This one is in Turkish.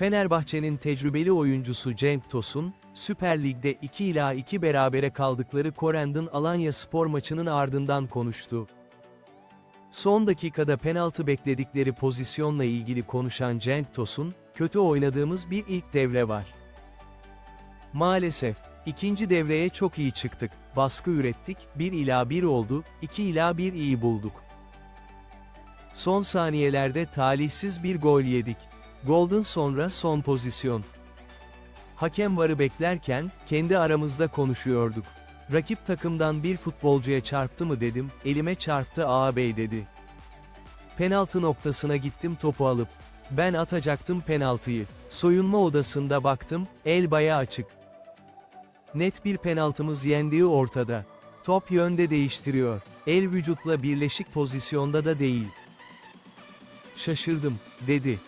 Fenerbahçe'nin tecrübeli oyuncusu Cenk Tosun, Süper Lig'de 2 ila 2 berabere kaldıkları Korendon Alanya spor maçının ardından konuştu. Son dakikada penaltı bekledikleri pozisyonla ilgili konuşan Cenk Tosun, kötü oynadığımız bir ilk devre var. Maalesef, ikinci devreye çok iyi çıktık, baskı ürettik, 1 ila 1 oldu, 2 ila 1 iyi bulduk. Son saniyelerde talihsiz bir gol yedik. Golden sonra son pozisyon. Hakem varı beklerken, kendi aramızda konuşuyorduk. Rakip takımdan bir futbolcuya çarptı mı dedim, elime çarptı ağabey dedi. Penaltı noktasına gittim topu alıp. Ben atacaktım penaltıyı. Soyunma odasında baktım, el bayağı açık. Net bir penaltımız yendiği ortada. Top yönde değiştiriyor. El vücutla birleşik pozisyonda da değil. Şaşırdım, dedi.